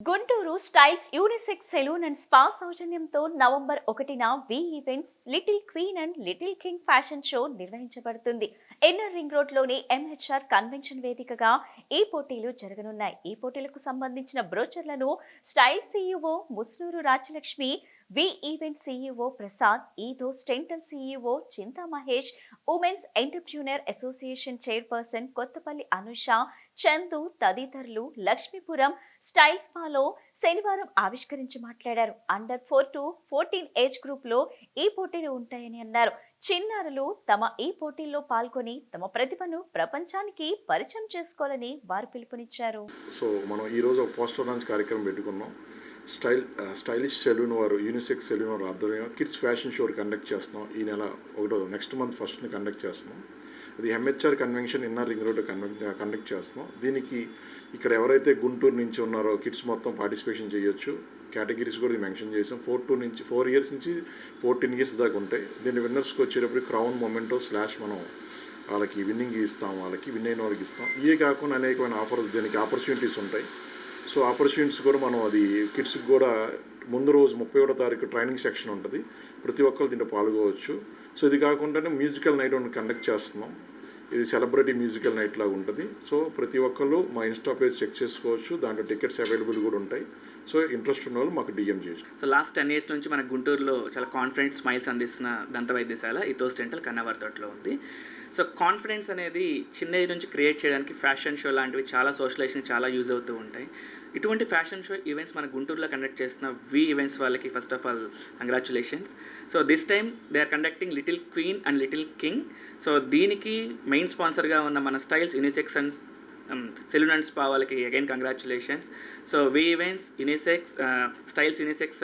Guntur styles unisex salon and spa సౌజన్యంతో November ఒకటిన V events little queen and little king fashion show నిర్వహించబడుతుంది. NR ring రోడ్లోని MHR convention వేదికగా ఈ పోటీలు జరగనున్నాయి. ఈ పోటీలకు సంబంధించిన బ్రోచర్లను style CEO Musunuru Rajalakshmi V event CEO Prasad ethos dental CEO Chinta Mahesh women's entrepreneur association chairperson Kothapalli Anusha Chandu తదితరులు లక్ష్మీపురం స్టైల్ స్పాలో శనివారం ఆవిష్కరించి మాట్లాడారు. Under four to fourteen age గ్రూప్లో ఈ పోటీలు ఉంటాయని అన్నారు. చిన్నారులు తమ ఈ పోటీల్లో పాల్గొని తమ ప్రతిభను ప్రపంచానికి పరిచయం చేసుకోవాలని వారు పిలుపునిచ్చారు. సో మనం ఈరోజు పోస్టర్ లాంచ్ కార్యక్రమం పెట్టుకున్నాం. స్టైల్ స్టైలిష్ సెలూన్ వారు యూనిసెక్స్ సెలూన్ వారు ఆధ్వర్యంగా కిడ్స్ ఫ్యాషన్ షో కండక్ట్ చేస్తున్నాం. ఈ నెల ఒకటో నెక్స్ట్ మంత్ ఫస్ట్ని కండక్ట్ చేస్తున్నాం. అది MHR convention inner ring road conduct చేస్తున్నాం. దీనికి ఇక్కడ ఎవరైతే గుంటూరు నుంచి ఉన్నారో కిడ్స్ మొత్తం పార్టిసిపేషన్ చేయొచ్చు. కేటగిరీస్ కూడా మెన్షన్ చేసాం. ఫోర్ టూ నుంచి ఫోర్ ఇయర్స్ నుంచి ఫోర్టీన్ ఇయర్స్ దాకా ఉంటాయి. దీని విన్నర్స్కి వచ్చేటప్పుడు క్రౌన్ మొమెంటో స్లాష్ మనం వాళ్ళకి విన్నింగ్ ఇస్తాం వాళ్ళకి విన్ అయిన వాళ్ళకి ఇస్తాం. ఇవే కాకుండా అనేకమైన ఆఫర్స్ దీనికి ఆపర్చునిటీస్ ఉంటాయి. సో ఆపర్చునిటీస్ కూడా మనం అది కిడ్స్కి కూడా ముందు రోజు ముప్పై ఒకటో తారీఖు ట్రైనింగ్ సెక్షన్ ఉంటుంది. ప్రతి ఒక్కరు దీంట్లో పాల్గొవచ్చు. సో ఇది కాకుండానే మ్యూజికల్ నైట్ ఒకటి కండక్ట్ చేస్తున్నాం. ఇది సెలబ్రిటీ మ్యూజికల్ నైట్ లాగా ఉంటుంది. సో ప్రతి ఒక్కళ్ళు మా ఇన్స్టా పేజ్ చెక్ చేసుకోవచ్చు. దాంట్లో టికెట్స్ అవైలబుల్ కూడా ఉంటాయి. సో ఇంట్రెస్ట్ ఉన్న వాళ్ళు మాకు డిఎం చేయొచ్చు. సో లాస్ట్ టెన్ ఇయర్స్ నుంచి మన గుంటూరులో చాలా కాన్ఫిడెంట్ స్మైల్స్ అందిస్తున్న దంత వైద్యశాల ఇథోస్ డెంటల్ కన్నవర్ తోటలో ఉంది. సో కాన్ఫిడెన్స్ అనేది చిన్న ఏజ్ నుంచి క్రియేట్ చేయడానికి ఫ్యాషన్ షో లాంటివి చాలా సోషలైజేషన్ చాలా యూజ్ అవుతూ ఉంటాయి. ఇటువంటి ఫ్యాషన్ షో ఈవెంట్స్ మన గుంటూరులో కండక్ట్ చేస్తున్న వి ఈవెంట్స్ వాళ్ళకి first of all congratulations so this time they are conducting little queen and little king so దీనికి మెయిన్ స్పాన్సర్గా ఉన్న మన styles unisex and salon and spa వాళ్ళకి again congratulations so V events unisex styles unisex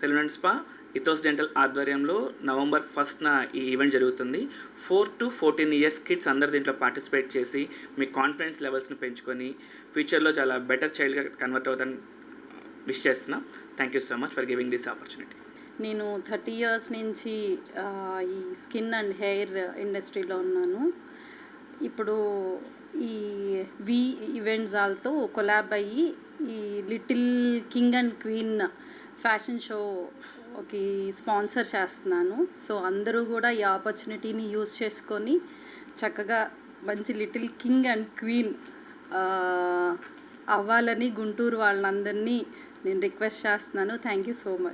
salon and spa ethos dental ఆధ్వర్యంలో November ఫస్ట్న ఈ event జరుగుతుంది. Four to fourteen years kids అందరు దీంట్లో పార్టిసిపేట్ చేసి మీ కాన్ఫిడెన్స్ లెవెల్స్ని పెంచుకొని ఫ్యూచర్లో చాలా బెటర్ చైల్డ్గా కన్వర్ట్ అవుతాను విష్ చేస్తున్నా. Thank you so much for giving this opportunity నేను థర్టీ ఇయర్స్ నుంచి ఈ స్కిన్ అండ్ హెయిర్ ఇండస్ట్రీలో ఉన్నాను. ఇప్పుడు ఈ వి ఈవెంట్స్ వాళ్ళతో కొలాబ్ అయ్యి ఈ little king and queen fashion show ఒక స్పాన్సర్ చేస్తున్నాను. సో అందరూ కూడా ఈ ఆపర్చునిటీని యూజ్ చేసుకొని చక్కగా మంచి లిటిల్ కింగ్ అండ్ క్వీన్ అవ్వాలని గుంటూరు వాళ్ళందరినీ నేను రిక్వెస్ట్ చేస్తున్నాను. Thank you so much.